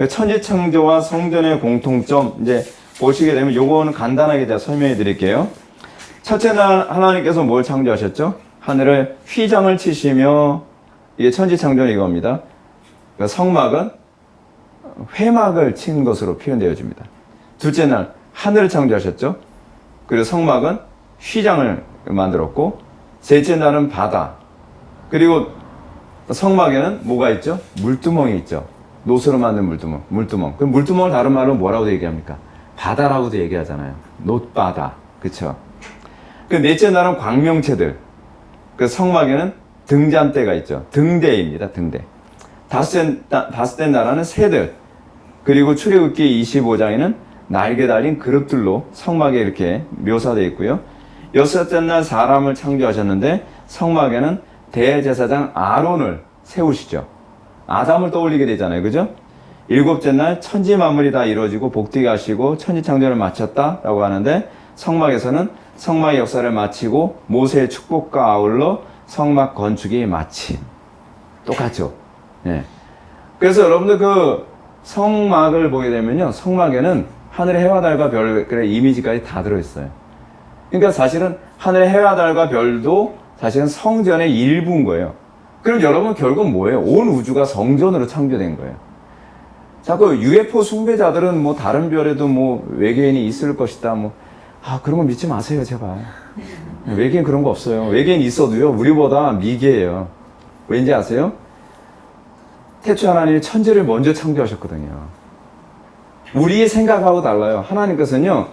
그 천지창조와 성전의 공통점 이제 보시게 되면 요거는 간단하게 제가 설명해 드릴게요. 첫째 날 하나님께서 뭘 창조하셨죠? 하늘을 휘장을 치시며 이게 천지창조는 이겁니다. 그 성막은 회막을 친 것으로 표현되어집니다. 둘째 날 하늘을 창조하셨죠? 그리고 성막은 휘장을 만들었고 셋째 날은 바다. 그리고 성막에는 뭐가 있죠? 물두멍이 있죠. 노수로 만든 물두멍. 물두멍. 그 물두멍을 다른 말로 뭐라고 얘기합니까? 바다라고도 얘기하잖아요. 놋바다. 그쵸? 그 넷째 날은 광명체들. 그 성막에는 등잔대가 있죠. 등대입니다. 등대. 다섯째, 나- 다섯째 나라는 새들. 그리고 출애굽기 25장에는 날개 달린 그릇들로 성막에 이렇게 묘사되어 있고요. 여섯째 날 사람을 창조하셨는데 성막에는 대제사장 아론을 세우시죠. 아담을 떠올리게 되잖아요. 그죠? 일곱째 날 천지 만물이 다 이루어지고 복되게 하시고 천지 창조를 마쳤다라고 하는데 성막에서는 성막의 역사를 마치고 모세의 축복과 아울러 성막 건축이 마친 똑같죠. 예. 그래서 여러분들 그 성막을 보게 되면요. 성막에는 하늘의 해와 달과 별의 이미지까지 다 들어있어요. 그러니까 사실은 하늘의 해와 달과 별도 사실은 성전의 일부인 거예요. 그럼 여러분 결국 뭐예요? 온 우주가 성전으로 창조된 거예요. 자꾸 UFO 숭배자들은 뭐 다른 별에도 뭐 외계인이 있을 것이다. 뭐, 아, 그런 거 믿지 마세요, 제발. 외계인 그런 거 없어요. 외계인 있어도요, 우리보다 미개해요. 왠지 아세요? 태초 하나님이 천지를 먼저 창조하셨거든요. 우리의 생각하고 달라요. 하나님께서는요,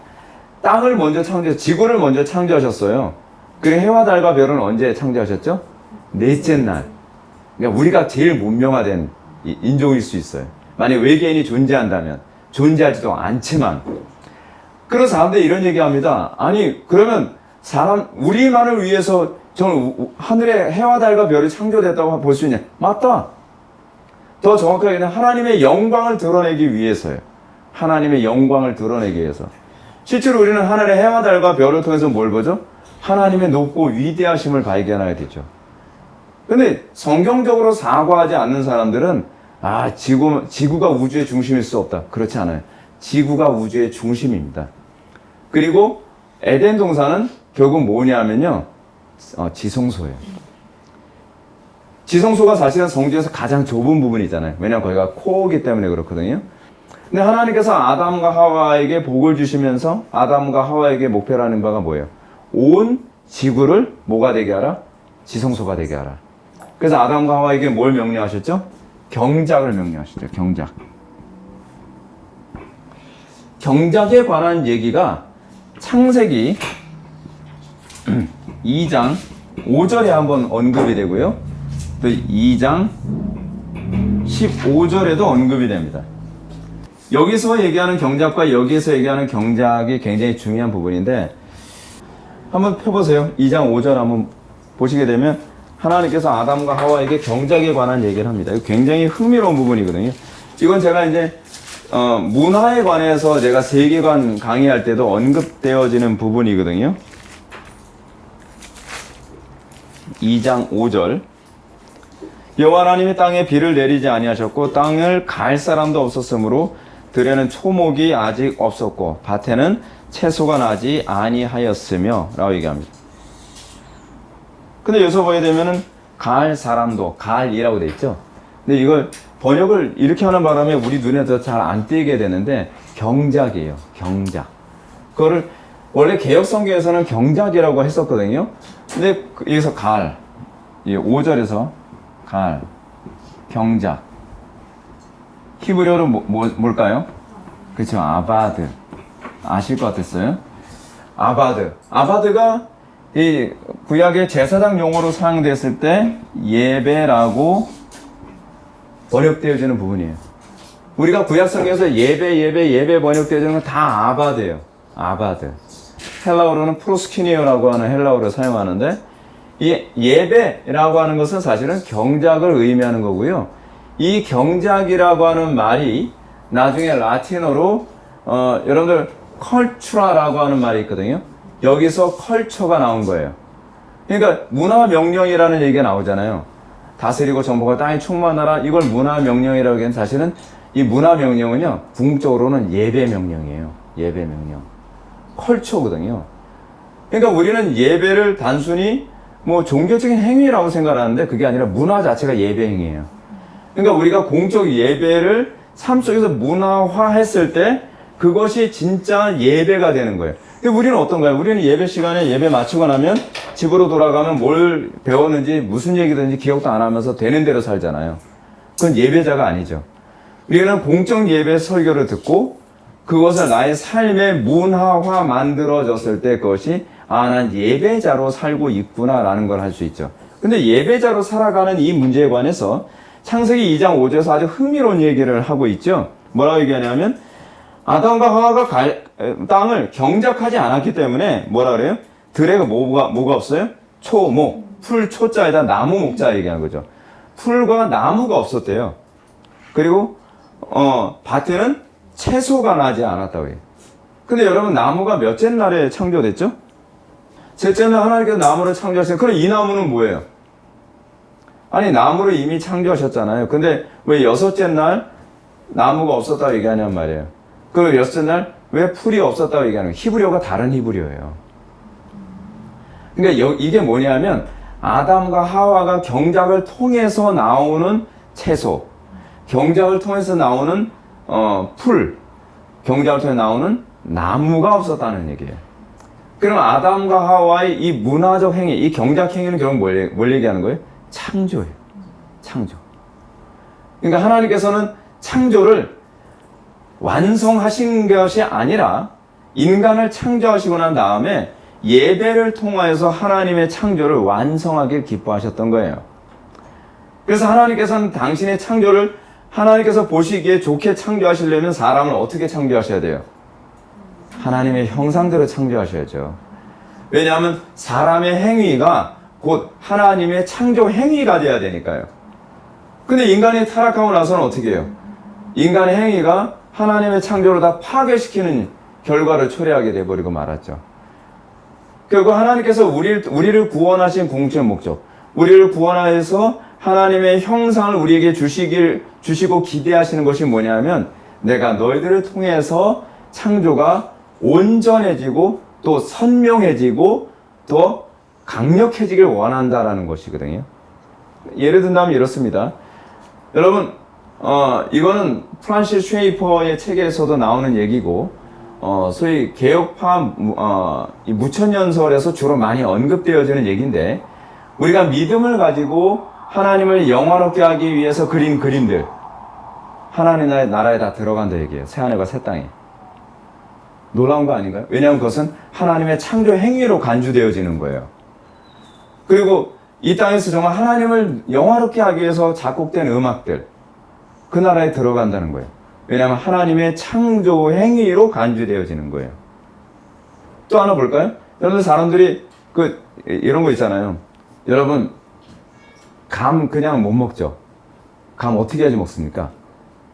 땅을 먼저 창조, 지구를 먼저 창조하셨어요. 그리고 해와 달과 별은 언제 창조하셨죠? 넷째 날. 그러니까 우리가 제일 문명화된 이- 인종일 수 있어요. 만약 외계인이 존재한다면 존재하지도 않지만 그런 사람들이 이런 얘기합니다. 아니 그러면 사람 우리만을 위해서 저는 하늘의 해와 달과 별이 창조됐다고 볼 수 있냐? 맞다. 더 정확하게는 하나님의 영광을 드러내기 위해서요. 하나님의 영광을 드러내기 위해서. 실제로 우리는 하늘의 해와 달과 별을 통해서 뭘 보죠? 하나님의 높고 위대하심을 발견하게 되죠. 근데 성경적으로 사과하지 않는 사람들은 아, 지구, 지구가 우주의 중심일 수 없다. 그렇지 않아요. 지구가 우주의 중심입니다. 그리고 에덴 동산은 결국 뭐냐면요. 어, 지성소예요. 지성소가 사실은 성전에서 가장 좁은 부분이잖아요. 왜냐하면 거기가 코어기 때문에 그렇거든요. 근데 하나님께서 아담과 하와에게 복을 주시면서 아담과 하와에게 목표라는 바가 뭐예요? 온 지구를 뭐가 되게 하라? 지성소가 되게 하라. 그래서 아담과 하와에게 뭘 명령하셨죠? 경작을 명령하셨죠. 경작. 경작에 관한 얘기가 창세기 2장 5절에 한번 언급이 되고요. 또 2장 15절에도 언급이 됩니다. 여기서 얘기하는 경작과 여기서 얘기하는 경작이 굉장히 중요한 부분인데 한번 펴보세요. 2장 5절 한번 보시게 되면 하나님께서 아담과 하와에게 경작에 관한 얘기를 합니다. 이거 굉장히 흥미로운 부분이거든요. 이건 제가 이제 어, 문화에 관해서 제가 세계관 강의할 때도 언급되어지는 부분이거든요. 2장 5절 여호와 하나님이 땅에 비를 내리지 아니하셨고 땅을 갈 사람도 없었으므로 들에는 초목이 아직 없었고 밭에는 채소가 나지 아니하였으며 라고 얘기합니다. 근데 여기서 보게 되면은 갈 사람도 갈이라고 돼 있죠. 근데 이걸 번역을 이렇게 하는 바람에 우리 눈에 더 잘 안 띄게 되는데 경작이에요. 경작. 그거를 원래 개혁 성경에서는 경작이라고 했었거든요. 근데 그- 여기서 갈. 이 5절에서 갈. 경작. 히브리어로 뭐, 뭐, 뭘까요? 그렇죠. 아바드. 아실 것 같았어요? 아바드. 아바드가 이 구약의 제사장 용어로 사용됐을 때 예배라고 번역되어지는 부분이에요. 우리가 구약 성경에서 예배, 예배, 예배 번역되어지는 건 다 아바드예요. 아바드. 헬라어로는 프로스키니어라고 하는 헬라어를 사용하는데 이 예배라고 하는 것은 사실은 경작을 의미하는 거고요. 이 경작이라고 하는 말이 나중에 라틴어로 어, 여러분들 컬추라라고 하는 말이 있거든요. 여기서 컬처가 나온 거예요. 그러니까 문화 명령이라는 얘기가 나오잖아요. 다스리고 정복할 땅에 충만하라. 이걸 문화 명령이라고 하기엔 사실은 이 문화 명령은요, 궁극적으로는 예배 명령이에요. 예배 명령. 컬처거든요. 그러니까 우리는 예배를 단순히 뭐 종교적인 행위라고 생각하는데 그게 아니라 문화 자체가 예배 행위예요. 그러니까 우리가 공적 예배를 삶 속에서 문화화했을 때 그것이 진짜 예배가 되는 거예요. 근데 우리는 어떤가요? 우리는 예배 시간에 예배 마치고 나면 집으로 돌아가면 뭘 배웠는지 무슨 얘기든지 기억도 안 하면서 되는 대로 살잖아요. 그건 예배자가 아니죠. 우리는 공적 예배 설교를 듣고 그것을 나의 삶의 문화화 만들어졌을 때 그것이 아, 난 예배자로 살고 있구나라는 걸 할 수 있죠. 근데 예배자로 살아가는 이 문제에 관해서 창세기 2장 5절에서 아주 흥미로운 얘기를 하고 있죠. 뭐라고 얘기하냐면 아담과 하와가 갈- 에, 땅을 경작하지 않았기 때문에 뭐라 그래요? 들에 뭐가 뭐가 없어요? 초목, 풀 초자에다 나무 목자 얘기하는 거죠. 풀과 나무가 없었대요. 그리고 어, 밭에는 채소가 나지 않았다고 해요. 근데 여러분 나무가 몇째 날에 창조됐죠? 셋째 날 하나님께서 나무를 창조하셨어요. 그럼 이 나무는 뭐예요? 아니 나무를 이미 창조하셨잖아요. 근데 왜 여섯째 날 나무가 없었다고 얘기하냔 말이에요. 그 여섯째 날왜 풀이 없었다고 얘기하는 거예요? 히브리어가 다른 히브리어예요. 그러니까 여- 이게 뭐냐면 아담과 하와가 경작을 통해서 나오는 채소, 경작을 통해서 나오는 어, 풀, 경작을 통해 나오는 나무가 없었다는 얘기예요. 그럼 아담과 하와의 이 문화적 행위, 이 경작 행위는 결국 뭘, 뭘 얘기하는 거예요? 창조예요. 창조. 그러니까 하나님께서는 창조를 완성하신 것이 아니라 인간을 창조하시고 난 다음에 예배를 통하여서 하나님의 창조를 완성하길 기뻐하셨던 거예요. 그래서 하나님께서는 당신의 창조를 하나님께서 보시기에 좋게 창조하시려면 사람을 어떻게 창조하셔야 돼요? 하나님의 형상대로 창조하셔야죠. 왜냐하면 사람의 행위가 곧 하나님의 창조 행위가 돼야 되니까요. 근데 인간이 타락하고 나서는 어떻게 해요? 인간의 행위가 하나님의 창조를 다 파괴시키는 결과를 초래하게 돼버리고 말았죠. 결국 하나님께서 우리를, 우리를 구원하신 공적 목적, 우리를 구원하여서 하나님의 형상을 우리에게 주시길, 주시고 기대하시는 것이 뭐냐면 내가 너희들을 통해서 창조가 온전해지고 또 선명해지고 더 강력해지길 원한다라는 것이거든요. 예를 든다면 이렇습니다. 여러분, 어, 이거는 프란시스 쉐이퍼의 책에서도 나오는 얘기고, 어, 소위 개혁파, 무- 어, 이 무천년설에서 주로 많이 언급되어지는 얘기인데, 우리가 믿음을 가지고 하나님을 영화롭게 하기 위해서 그린 그림들, 하나님의 나라에 다 들어간다 얘기예요. 새하늘과 새 땅에. 놀라운 거 아닌가요? 왜냐하면 그것은 하나님의 창조 행위로 간주되어지는 거예요. 그리고 이 땅에서 정말 하나님을 영화롭게 하기 위해서 작곡된 음악들, 그 나라에 들어간다는 거예요. 왜냐하면 하나님의 창조 행위로 간주되어지는 거예요. 또 하나 볼까요? 여러분 사람들이 그 이런 거 있잖아요. 여러분 감 그냥 못 먹죠. 감 어떻게 해야지 먹습니까?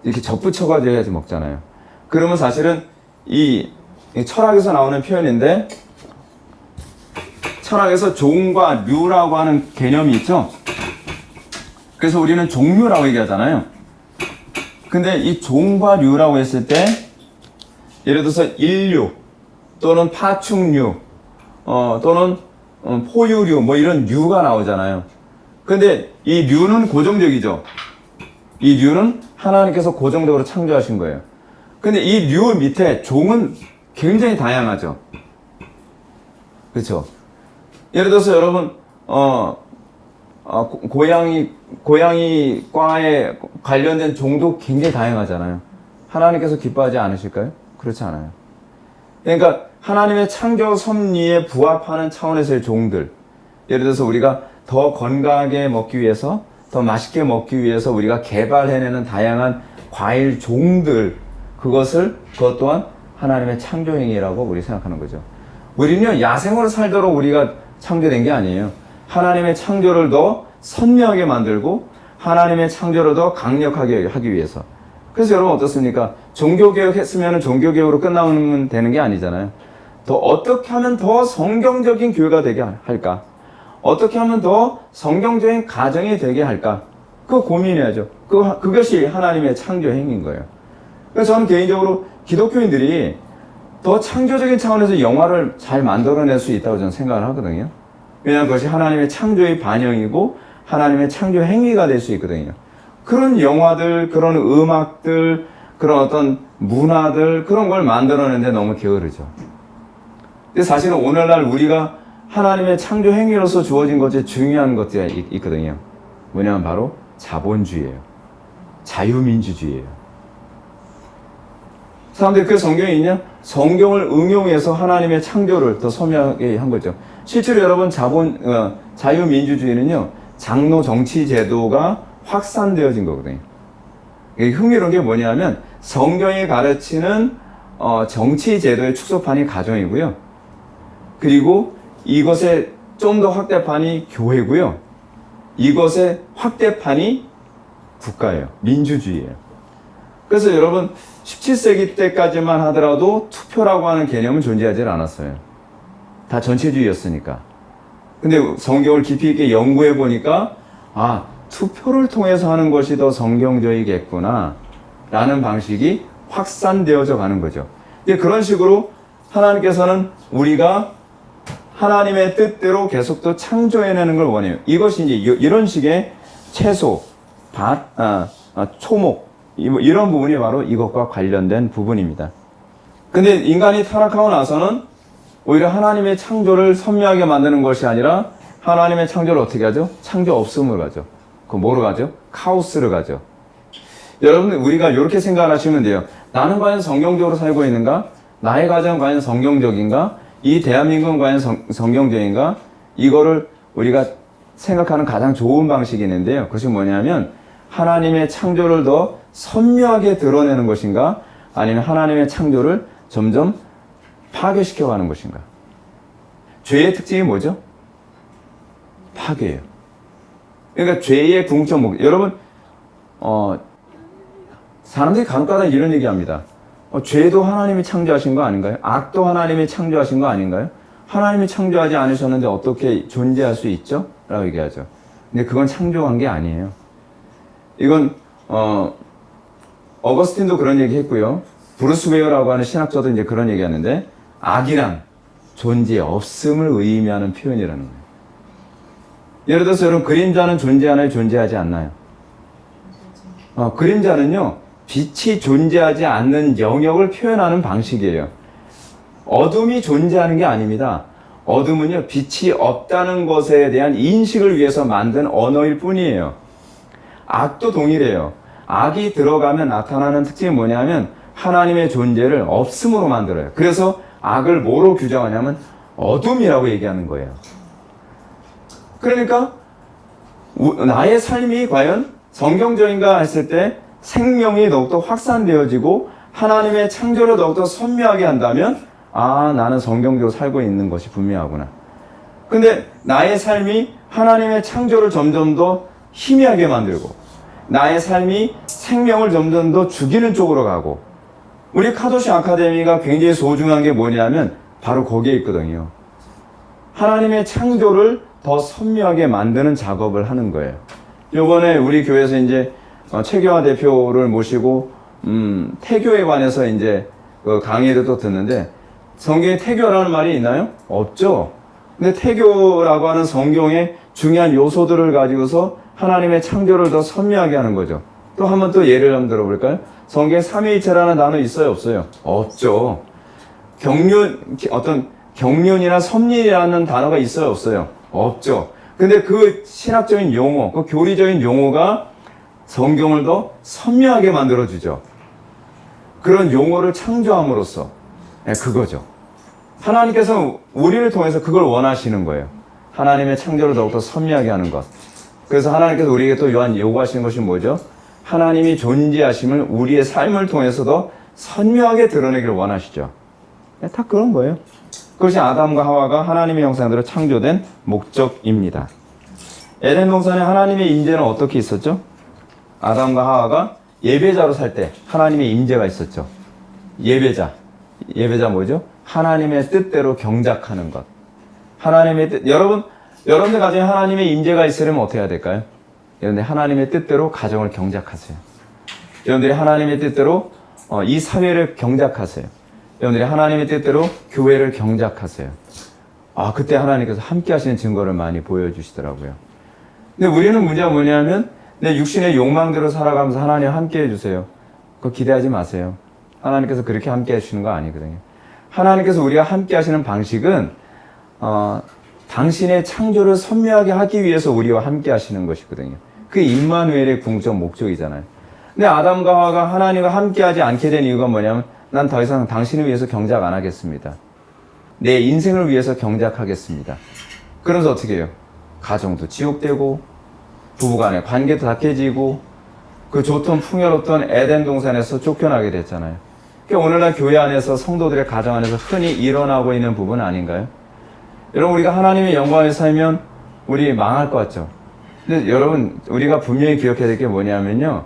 이렇게 접붙여가지고 해야지 먹잖아요. 그러면 사실은 이, 이 철학에서 나오는 표현인데 철학에서 종과 류라고 하는 개념이 있죠. 그래서 우리는 종류라고 얘기하잖아요. 근데 이 종과 류라고 했을 때 예를 들어서 인류 또는 파충류 어, 또는 어, 포유류 뭐 이런 류가 나오잖아요. 근데 이 류는 고정적이죠. 이 류는 하나님께서 고정적으로 창조하신 거예요. 근데 이 류 밑에 종은 굉장히 다양하죠. 그렇죠? 예를 들어서 여러분 어, 어, 고- 고양이 고양이 과에 관련된 종도 굉장히 다양하잖아요. 하나님께서 기뻐하지 않으실까요? 그렇지 않아요. 그러니까 하나님의 창조 섭리에 부합하는 차원에서의 종들. 예를 들어서 우리가 더 건강하게 먹기 위해서, 더 맛있게 먹기 위해서 우리가 개발해내는 다양한 과일 종들, 그것을, 그것 또한 하나님의 창조 행위라고 우리 생각하는 거죠. 우리는요, 야생으로 살도록 우리가 창조된 게 아니에요. 하나님의 창조를 더 선명하게 만들고, 하나님의 창조를 더 강력하게 하기 위해서. 그래서 여러분 어떻습니까? 종교개혁 했으면 종교개혁으로 끝나면 되는 게 아니잖아요. 더 어떻게 하면 더 성경적인 교회가 되게 할까? 어떻게 하면 더 성경적인 가정이 되게 할까? 그거 고민해야죠. 그 그것이 하나님의 창조 행인 거예요. 그래서 저는 개인적으로 기독교인들이 더 창조적인 차원에서 영화를 잘 만들어낼 수 있다고 저는 생각을 하거든요. 왜냐하면 그것이 하나님의 창조의 반영이고 하나님의 창조 행위가 될 수 있거든요. 그런 영화들, 그런 음악들, 그런 어떤 문화들, 그런 걸 만들어내는데 너무 게으르죠. 근데 사실은 오늘날 우리가 하나님의 창조 행위로서 주어진 것이 중요한 것들이 있- 있거든요. 뭐냐면 바로 자본주의예요. 자유민주주의예요. 사람들이 그 성경에 있냐? 성경을 응용해서 하나님의 창조를 더 섬유하게 한 거죠. 실제로 여러분 자본 어, 자유민주주의는요 장로 정치 제도가 확산되어진 거거든요. 흥미로운 게 뭐냐면 성경이 가르치는 어, 정치 제도의 축소판이 가정이고요. 그리고 이것의 좀 더 확대판이 교회고요. 이것의 확대판이 국가예요. 민주주의예요. 그래서 여러분 17세기 때까지만 하더라도 투표라고 하는 개념은 존재하지 않았어요. 다 전체주의였으니까. 근데 성경을 깊이 있게 연구해 보니까 아 투표를 통해서 하는 것이 더 성경적이겠구나 라는 방식이 확산되어져 가는 거죠. 그런 식으로 하나님께서는 우리가 하나님의 뜻대로 계속 또 창조해내는 걸 원해요. 이것이 이제 이- 이런 식의 채소, 밭, 아, 아, 초목 이- 뭐 이런 부분이 바로 이것과 관련된 부분입니다. 근데 인간이 타락하고 나서는 오히려 하나님의 창조를 선명하게 만드는 것이 아니라 하나님의 창조를 어떻게 하죠? 창조 없음으로 가죠. 그 뭐로 가죠? 카오스로 가죠. 여러분 우리가 이렇게 생각하시면 돼요. 나는 과연 성경적으로 살고 있는가? 나의 가정 과연 성경적인가? 이 대한민국은 과연 성, 성경적인가? 이거를 우리가 생각하는 가장 좋은 방식이 있는데요. 그것이 뭐냐면 하나님의 창조를 더 선명하게 드러내는 것인가? 아니면 하나님의 창조를 점점 파괴시켜 가는 것인가? 죄의 특징이 뭐죠? 파괴예요. 그러니까 죄의 궁극적 목 여러분 어 사람들이 간혹가다 이런 얘기합니다. 어, 죄도 하나님이 창조하신 거 아닌가요? 악도 하나님이 창조하신 거 아닌가요? 하나님이 창조하지 않으셨는데 어떻게 존재할 수 있죠? 라고 얘기하죠. 근데 그건 창조한 게 아니에요. 이건 어 어거스틴도 그런 얘기 했고요. 브루스 웨어라고 하는 신학자도 이제 그런 얘기 하는데 악이란 존재 없음을 의미하는 표현이라는 거예요. 예를 들어서 여러분 그림자는 존재하나요? 존재하지 않나요? 어, 그림자는요 빛이 존재하지 않는 영역을 표현하는 방식이에요. 어둠이 존재하는 게 아닙니다. 어둠은요 빛이 없다는 것에 대한 인식을 위해서 만든 언어일 뿐이에요. 악도 동일해요. 악이 들어가면 나타나는 특징이 뭐냐면 하나님의 존재를 없음으로 만들어요. 그래서 악을 뭐로 규정하냐면 어둠이라고 얘기하는 거예요. 그러니까 우- 나의 삶이 과연 성경적인가 했을 때 생명이 더욱더 확산되어지고 하나님의 창조를 더욱더 선명하게 한다면 아 나는 성경적으로 살고 있는 것이 분명하구나. 근데 나의 삶이 하나님의 창조를 점점 더 희미하게 만들고 나의 삶이 생명을 점점 더 죽이는 쪽으로 가고 우리 카도시 아카데미가 굉장히 소중한 게 뭐냐면 바로 거기에 있거든요. 하나님의 창조를 더 선명하게 만드는 작업을 하는 거예요. 요번에 우리 교회에서 이제 어, 최경화 대표를 모시고 음, 태교에 관해서 이제 그 강의를 또 듣는데 성경에 태교라는 말이 있나요? 없죠. 근데 태교라고 하는 성경의 중요한 요소들을 가지고서 하나님의 창조를 더 선명하게 하는 거죠. 또 한번 또 예를 한번 들어볼까요? 성경에 삼위일체라는 단어 있어요, 없어요? 없죠. 경륜 어떤 경륜이나 섭리라는 단어가 있어요, 없어요? 없죠. 근데 그 신학적인 용어, 그 교리적인 용어가 성경을 더 선명하게 만들어 주죠. 그런 용어를 창조함으로써 예, 그거죠. 하나님께서 우리를 통해서 그걸 원하시는 거예요. 하나님의 창조를 더욱더 선명하게 하는 것. 그래서 하나님께서 우리에게 또 요한 요구하시는 것이 뭐죠? 하나님이 존재하심을 우리의 삶을 통해서도 선명하게 드러내기를 원하시죠. 네, 다 그런 거예요. 그것이 아담과 하와가 하나님의 형상대로 창조된 목적입니다. 에덴 동산에 하나님의 임재는 어떻게 있었죠? 아담과 하와가 예배자로 살 때 하나님의 임재가 있었죠. 예배자. 예배자 뭐죠? 하나님의 뜻대로 경작하는 것. 하나님의 뜻. 여러분, 여러분들 가정에 하나님의 임재가 있으려면 어떻게 해야 될까요? 여러분들 하나님의 뜻대로 가정을 경작하세요. 여러분들이 하나님의 뜻대로 어, 이 사회를 경작하세요. 여러분들이 하나님의 뜻대로 교회를 경작하세요. 아, 그때 하나님께서 함께 하시는 증거를 많이 보여주시더라고요. 근데 우리는 문제가 뭐냐면 내 육신의 욕망대로 살아가면서 하나님 함께 해주세요. 그거 기대하지 마세요. 하나님께서 그렇게 함께 해주시는 거 아니거든요. 하나님께서 우리가 함께 하시는 방식은 어, 당신의 창조를 선명하게 하기 위해서 우리와 함께 하시는 것이거든요. 그게 임마누엘의 궁적 목적이잖아요. 근데 아담과 하와가 하나님과 함께하지 않게 된 이유가 뭐냐면 난 더 이상 당신을 위해서 경작 안 하겠습니다. 내 인생을 위해서 경작하겠습니다. 그러면서 어떻게 해요? 가정도 지옥되고 부부간의 관계도 닥해지고 그 좋던 풍요롭던 에덴 동산에서 쫓겨나게 됐잖아요. 그러니까 오늘날 교회 안에서 성도들의 가정 안에서 흔히 일어나고 있는 부분 아닌가요? 여러분 우리가 하나님의 영광에 살면 우리 망할 것 같죠? 근데 여러분 우리가 분명히 기억해야 될 게 뭐냐면요.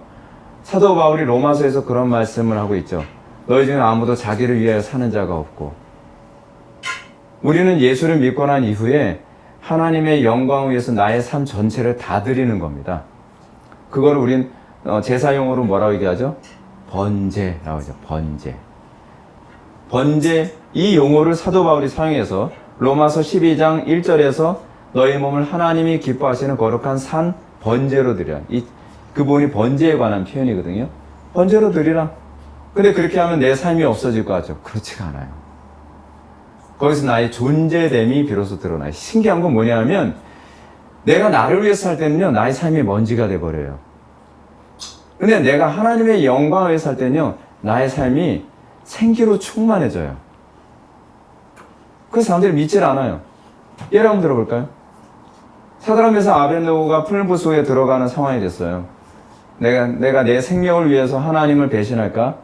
사도 바울이 로마서에서 그런 말씀을 하고 있죠. 너희 중에 아무도 자기를 위하여 사는 자가 없고 우리는 예수를 믿고 난 이후에 하나님의 영광을 위해서 나의 삶 전체를 다 드리는 겁니다. 그걸 우린 어, 제사용어로 뭐라고 얘기하죠? 번제라고 하죠. 번제. 번제 이 용어를 사도 바울이 사용해서 로마서 12장 1절에서 너희 몸을 하나님이 기뻐하시는 거룩한 산 번제로 드려. 이 그분이 번제에 관한 표현이거든요. 번제로 드리라. 근데 그렇게 하면 내 삶이 없어질 것 같죠? 그렇지가 않아요. 거기서 나의 존재됨이 비로소 드러나요. 신기한 건 뭐냐면 내가 나를 위해서 살 때는요, 나의 삶이 먼지가 돼 버려요. 근데 내가 하나님의 영광을 위해서 살 때는요, 나의 삶이 생기로 충만해져요. 그래서 사람들이 믿질 않아요. 예를 한번 들어볼까요? 사드람에서 아벤노가 풀불 속에 들어가는 상황이 됐어요. 내가, 내가 내 생명을 위해서 하나님을 배신할까?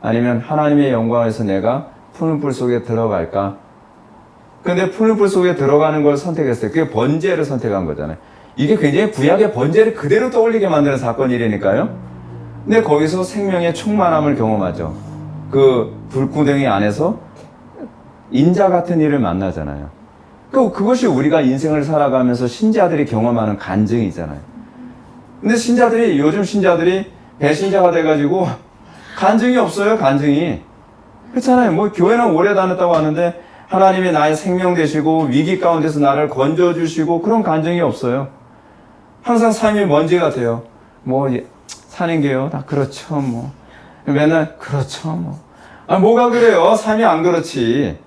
아니면 하나님의 영광을 위해서 내가 풀불 속에 들어갈까? 근데 풀불 속에 들어가는 걸 선택했어요. 그게 번제를 선택한 거잖아요. 이게 굉장히 구약의 번제를 그대로 떠올리게 만드는 사건이라니까요. 근데 거기서 생명의 충만함을 경험하죠. 그 불구덩이 안에서 인자 같은 일을 만나잖아요. 그, 그것이 우리가 인생을 살아가면서 신자들이 경험하는 간증이잖아요. 근데 신자들이, 요즘 신자들이 배신자가 돼가지고 간증이 없어요, 간증이. 그렇잖아요. 뭐 교회는 오래 다녔다고 하는데 하나님이 나의 생명 되시고 위기 가운데서 나를 건져주시고 그런 간증이 없어요. 항상 삶이 먼지 같아요. 뭐, 예, 사는 게요. 다 그렇죠, 뭐. 맨날, 그렇죠, 뭐. 아, 뭐가 그래요? 삶이 안 그렇지.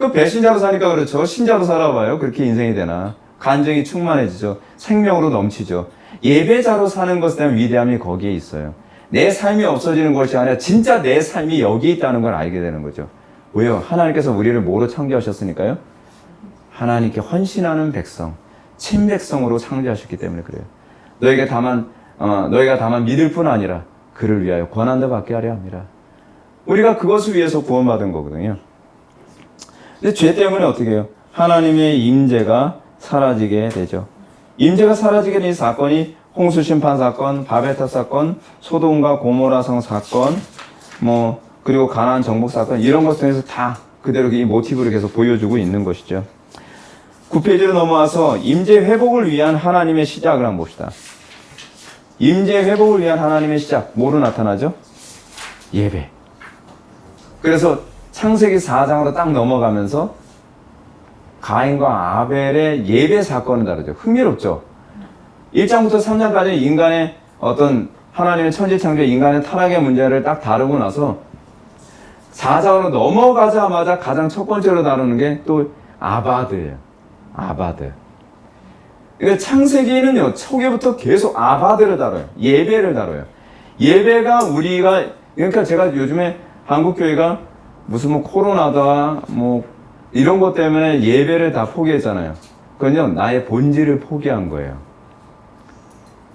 그 배신자로 사니까 그렇죠. 신자로 살아봐요. 그렇게 인생이 되나. 간증이 충만해지죠. 생명으로 넘치죠. 예배자로 사는 것에 대한 위대함이 거기에 있어요. 내 삶이 없어지는 것이 아니라 진짜 내 삶이 여기 있다는 걸 알게 되는 거죠. 왜요? 하나님께서 우리를 뭐로 창조하셨으니까요? 하나님께 헌신하는 백성, 친백성으로 창조하셨기 때문에 그래요. 너에게 다만, 어, 너희가 다만 믿을 뿐 아니라 그를 위하여 권한도 받게 하려 합니다. 우리가 그것을 위해서 구원받은 거거든요. 근데 죄 때문에 어떻게 해요? 하나님의 임재가 사라지게 되죠. 임재가 사라지게 된이 사건이 홍수 심판 사건, 바베타 사건, 소돔과 고모라성 사건, 뭐 그리고 가나안 정복 사건 이런 것 통해서 다 그대로 이 모티브를 계속 보여주고 있는 것이죠. 9페이지로 넘어와서 임재 회복을 위한 하나님의 시작을 한번 봅시다. 임재 회복을 위한 하나님의 시작 뭐로 나타나죠? 예배. 그래서 창세기 4장으로 딱 넘어가면서 가인과 아벨의 예배 사건을 다루죠. 흥미롭죠? 1장부터 3장까지 인간의 어떤 하나님의 천지 창조 인간의 타락의 문제를 딱 다루고 나서 4장으로 넘어가자마자 가장 첫 번째로 다루는 게 또 아바드예요. 아바드. 그러니까 창세기는요, 초기부터 계속 아바드를 다뤄요. 예배를 다뤄요. 예배가 우리가, 그러니까 제가 요즘에 한국 교회가 무슨 뭐 코로나다, 뭐 이런 것 때문에 예배를 다 포기했잖아요. 그건요, 나의 본질을 포기한 거예요.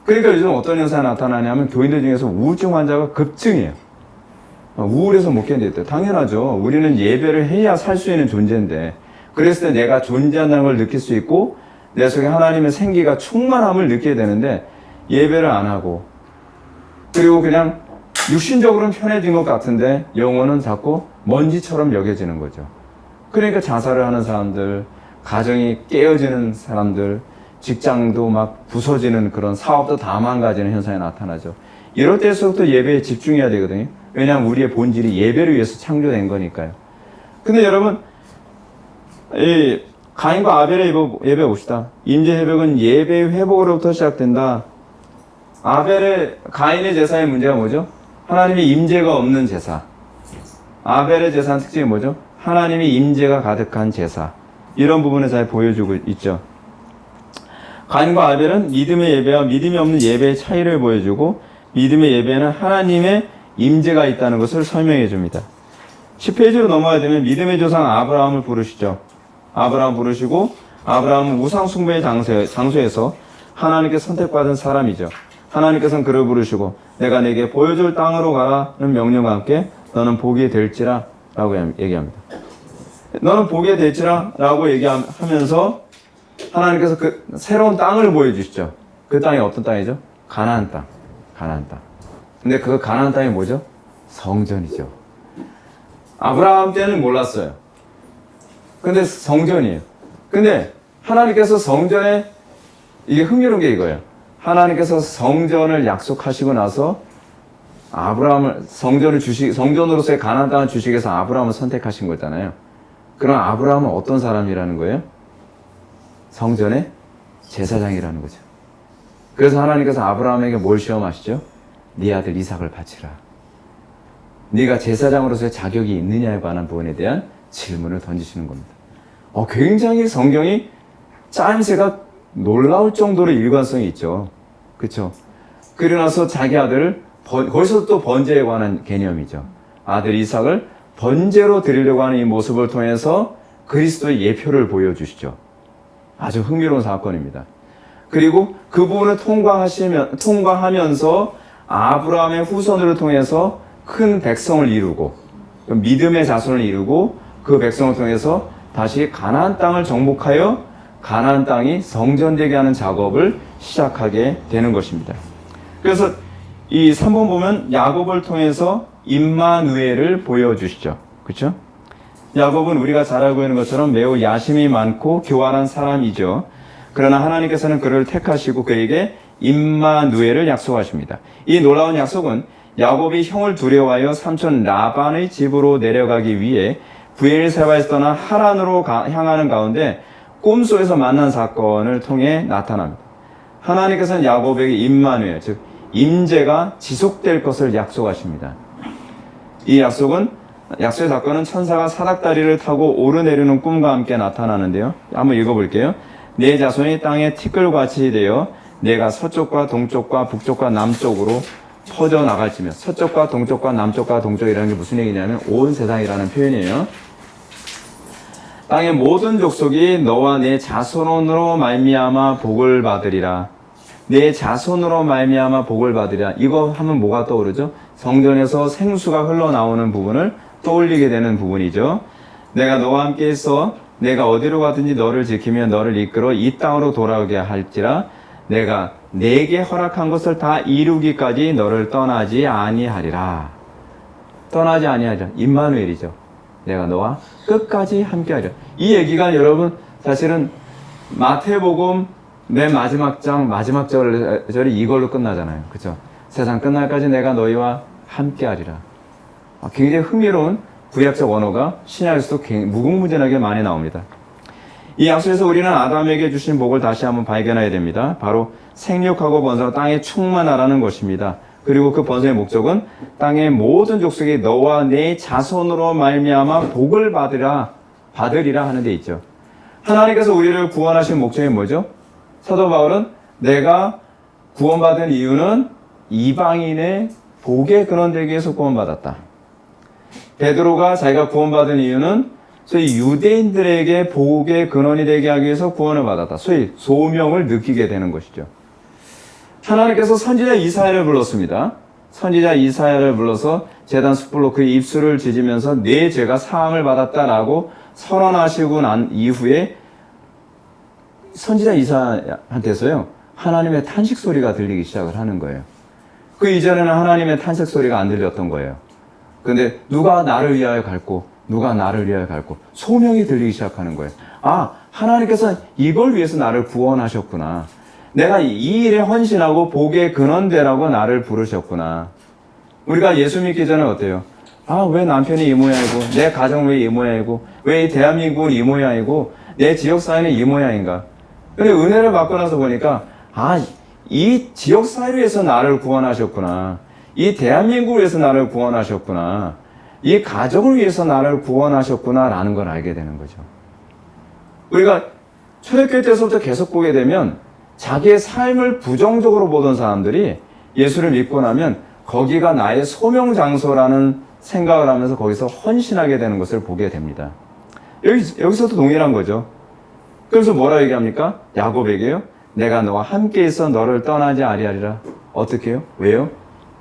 그러니까 요즘 어떤 현상이 나타나냐면 교인들 중에서 우울증 환자가 급증해요. 우울해서 못 견디겠다. 당연하죠. 우리는 예배를 해야 살 수 있는 존재인데, 그랬을 때 내가 존재한다는 걸 느낄 수 있고, 내 속에 하나님의 생기가 충만함을 느끼게 되는데, 예배를 안 하고, 그리고 그냥 육신적으로는 편해진 것 같은데, 영혼은 자꾸 먼지처럼 여겨지는 거죠. 그러니까 자살을 하는 사람들, 가정이 깨어지는 사람들, 직장도 막 부서지는 그런 사업도 다 망가지는 현상이 나타나죠. 이럴 때서부터 예배에 집중해야 되거든요. 왜냐하면 우리의 본질이 예배를 위해서 창조된 거니까요. 근데 여러분, 이 가인과 아벨의 예배 봅시다. 임재 회복은 예배 회복으로부터 시작된다. 아벨의 가인의 제사의 문제가 뭐죠? 하나님의 임재가 없는 제사. 아벨의 제사의 특징이 뭐죠? 하나님의 임재가 가득한 제사. 이런 부분을 잘 보여주고 있죠. 가인과 아벨은 믿음의 예배와 믿음이 없는 예배의 차이를 보여주고 믿음의 예배는 하나님의 임재가 있다는 것을 설명해 줍니다. 10페이지로 넘어야 되면 믿음의 조상 아브라함을 부르시죠. 아브라함 부르시고 아브라함은 우상 숭배의 장소, 장소에서 하나님께 선택받은 사람이죠. 하나님께서는 그를 부르시고 내가 내게 보여줄 땅으로 가라는 명령과 함께 너는 보게 될지라 라고 얘기합니다. 너는 보게 될지라 라고 얘기하면서 하나님께서 그 새로운 땅을 보여주시죠. 그 땅이 어떤 땅이죠? 가나안 땅. 가나안 땅. 근데 그 가나안 땅이 뭐죠? 성전이죠. 아브라함 때는 몰랐어요. 근데 성전이에요. 근데 하나님께서 성전에 이게 흥미로운 게 이거예요. 하나님께서 성전을 약속하시고 나서 아브라함을 성전을 주시 성전으로서의 가나안 땅을 위해서 아브라함을 선택하신 거잖아요. 그럼 아브라함은 어떤 사람이라는 거예요? 성전의 제사장이라는 거죠. 그래서 하나님께서 아브라함에게 뭘 시험하시죠? 네 아들 이삭을 바치라. 네가 제사장으로서의 자격이 있느냐에 관한 부분에 대한 질문을 던지시는 겁니다. 어, 굉장히 성경이 짜임새가 놀라울 정도로 일관성이 있죠. 그렇죠? 그러고 나서 자기 아들을 번, 거기서 또 번제에 관한 개념이죠. 아들 이삭을 번제로 드리려고 하는 이 모습을 통해서 그리스도의 예표를 보여주시죠. 아주 흥미로운 사건입니다. 그리고 그 부분을 통과하시면, 통과하면서 아브라함의 후손을 통해서 큰 백성을 이루고 믿음의 자손을 이루고 그 백성을 통해서 다시 가나안 땅을 정복하여 가나안 땅이 성전되게 하는 작업을 시작하게 되는 것입니다. 그래서 이 3번 보면 야곱을 통해서 임마누엘을 보여주시죠. 그렇죠? 야곱은 우리가 잘 알고 있는 것처럼 매우 야심이 많고 교활한 사람이죠. 그러나 하나님께서는 그를 택하시고 그에게 임마누엘을 약속하십니다. 이 놀라운 약속은 야곱이 형을 두려워하여 삼촌 라반의 집으로 내려가기 위해 부엘세바에서 떠나 하란으로 가, 향하는 가운데 꿈속에서 만난 사건을 통해 나타납니다. 하나님께서는 야곱에게 임마누엘 즉 임재가 지속될 것을 약속하십니다. 이 약속은 약속의 사건은 천사가 사닥다리를 타고 오르내리는 꿈과 함께 나타나는데요. 한번 읽어볼게요. 내 자손이 땅에 티끌같이 되어 내가 서쪽과 동쪽과 북쪽과 남쪽으로 퍼져 나갈지며 서쪽과 동쪽과 남쪽과 동쪽이라는 게 무슨 얘기냐면 온 세상이라는 표현이에요. 땅의 모든 족속이 너와 내 자손으로 말미암아 복을 받으리라. 내 자손으로 말미암아 복을 받으리라. 이거 하면 뭐가 떠오르죠? 성전에서 생수가 흘러나오는 부분을 떠올리게 되는 부분이죠. 내가 너와 함께 있어 내가 어디로 가든지 너를 지키며 너를 이끌어 이 땅으로 돌아오게 할지라 내가 내게 허락한 것을 다 이루기까지 너를 떠나지 아니하리라. 떠나지 아니하리라. 임마누엘이죠. 내가 너와 끝까지 함께하리라. 이 얘기가 여러분 사실은 마태복음 맨 마지막 장 마지막 절, 절이 이걸로 끝나잖아요. 그죠? 세상 끝날까지 내가 너희와 함께하리라. 아, 굉장히 흥미로운 구약적 언어가 신약에서도 무궁무진하게 많이 나옵니다. 이 약속에서 우리는 아담에게 주신 복을 다시 한번 발견해야 됩니다. 바로 생육하고 번성 땅에 충만하라는 것입니다. 그리고 그 번성의 목적은 땅의 모든 족속이 너와 내 자손으로 말미암아 복을 받으라 받으리라 하는 데 있죠. 하나님께서 우리를 구원하신 목적이 뭐죠? 사도 바울은 내가 구원받은 이유는 이방인의 복의 근원되기 위해서 구원받았다. 베드로가 자기가 구원받은 이유는 소위 유대인들에게 복의 근원이 되게 하기 위해서 구원을 받았다. 소위 소명을 느끼게 되는 것이죠. 하나님께서 선지자 이사야를 불렀습니다. 선지자 이사야를 불러서 재단 숯불로 그 입술을 지지면서 내 죄가 사함을 받았다라고 선언하시고 난 이후에 선지자 이사한테서요 하나님의 탄식 소리가 들리기 시작을 하는 거예요. 그 이전에는 하나님의 탄식 소리가 안 들렸던 거예요. 근데 누가 나를 위하여 갈고 누가 나를 위하여 갈고 소명이 들리기 시작하는 거예요. 아 하나님께서 이걸 위해서 나를 구원하셨구나. 내가 이 일에 헌신하고 복의 근원되라고 나를 부르셨구나. 우리가 예수 믿기 전에 어때요? 아, 왜 남편이 이 모양이고, 내 가정 왜 이 모양이고, 왜이 대한민국은 이 모양이고, 내 지역사회는 이 모양인가. 근데 은혜를 받고 나서 보니까, 아, 이 지역 사회를 위해서 나를 구원하셨구나. 이 대한민국을 위해서 나를 구원하셨구나. 이 가정을 위해서 나를 구원하셨구나. 라는 걸 알게 되는 거죠. 우리가 초대교회 때서부터 계속 보게 되면 자기의 삶을 부정적으로 보던 사람들이 예수를 믿고 나면 거기가 나의 소명 장소라는 생각을 하면서 거기서 헌신하게 되는 것을 보게 됩니다. 여기, 여기서도 동일한 거죠. 그래서 뭐라 얘기합니까? 야곱에게요. 내가 너와 함께 있어 너를 떠나지 아니하리라. 어떻게 해요? 왜요?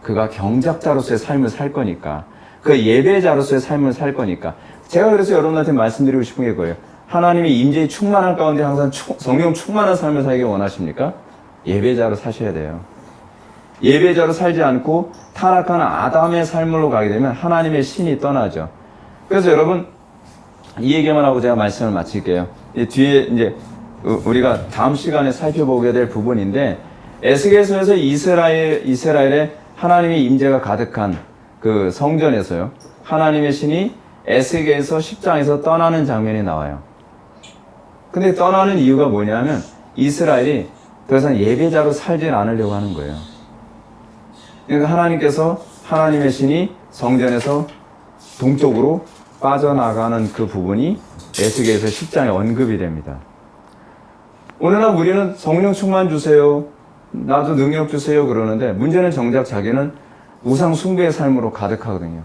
그가 경작자로서의 삶을 살 거니까. 그 예배자로서의 삶을 살 거니까. 제가 그래서 여러분한테 말씀드리고 싶은 게 뭐예요? 하나님이 임재의 충만한 가운데 항상 충- 성령 충만한 삶을 살기 원하십니까? 예배자로 사셔야 돼요. 예배자로 살지 않고 타락한 아담의 삶으로 가게 되면 하나님의 신이 떠나죠. 그래서 여러분 이 얘기만 하고 제가 말씀을 마칠게요. 이 뒤에 이제 우- 우리가 다음 시간에 살펴보게 될 부분인데 에스겔서에서 이스라엘 이스라엘에 하나님의 임재가 가득한 그 성전에서요. 하나님의 신이 에스겔서 10장에서 떠나는 장면이 나와요. 근데 떠나는 이유가 뭐냐면 이스라엘이 더 이상 예배자로 살지 않으려고 하는 거예요. 그러니까 하나님께서 하나님의 신이 성전에서 동쪽으로 빠져나가는 그 부분이 에스겔서 10장에 언급이 됩니다. 오늘날 우리는 성령 충만 주세요. 나도 능력 주세요. 그러는데 문제는 정작 자기는 우상 숭배의 삶으로 가득하거든요.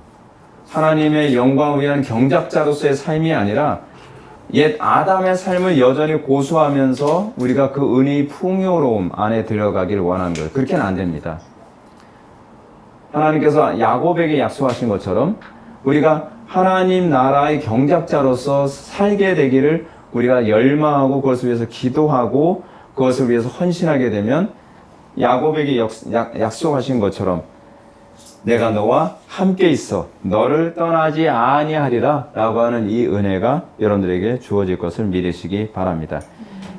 하나님의 영광을 위한 경작자로서의 삶이 아니라 옛 아담의 삶을 여전히 고수하면서 우리가 그 은혜의 풍요로움 안에 들어가기를 원하는 거예요. 그렇게는 안 됩니다. 하나님께서 야곱에게 약속하신 것처럼 우리가 하나님 나라의 경작자로서 살게 되기를 우리가 열망하고 그것을 위해서 기도하고 그것을 위해서 헌신하게 되면 야곱에게 약, 약, 약속하신 것처럼 내가 너와 함께 있어 너를 떠나지 아니하리라 라고 하는 이 은혜가 여러분들에게 주어질 것을 믿으시기 바랍니다.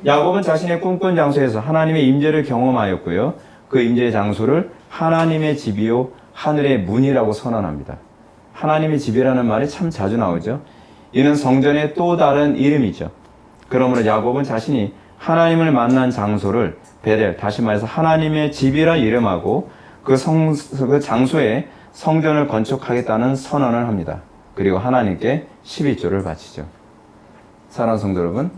야곱은 자신의 꿈꾼 장소에서 하나님의 임재를 경험하였고요. 그 임재의 장소를 하나님의 집이요 하늘의 문이라고 선언합니다. 하나님의 집이라는 말이 참 자주 나오죠. 이는 성전의 또 다른 이름이죠. 그러므로 야곱은 자신이 하나님을 만난 장소를 베델, 다시 말해서 하나님의 집이라 이름하고 그, 성, 그 장소에 성전을 건축하겠다는 선언을 합니다. 그리고 하나님께 12조를 바치죠. 사랑하는 성도 여러분,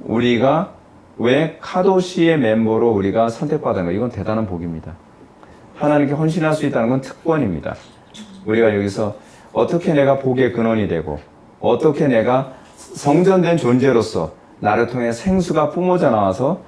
우리가 왜 카도시의 멤버로 우리가 선택받은 거 이건 대단한 복입니다. 하나님께 헌신할 수 있다는 건 특권입니다. 우리가 여기서 어떻게 내가 복의 근원이 되고 어떻게 내가 성전된 존재로서 나를 통해 생수가 뿜어져 나와서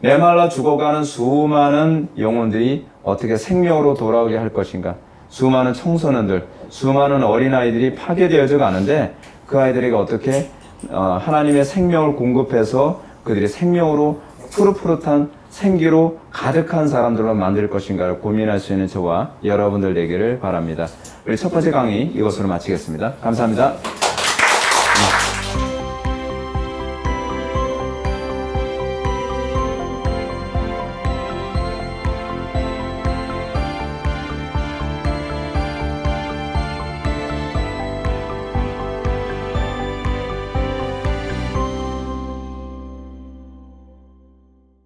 메말라 죽어가는 수많은 영혼들이 어떻게 생명으로 돌아오게 할 것인가. 수많은 청소년들, 수많은 어린아이들이 파괴되어져 가는데 그 아이들에게 어떻게 어, 하나님의 생명을 공급해서 그들이 생명으로 푸릇푸릇한 생기로 가득한 사람들로 만들 것인가를 고민할 수 있는 저와 여러분들 되기를 바랍니다. 우리 첫 번째 강의 이것으로 마치겠습니다. 감사합니다.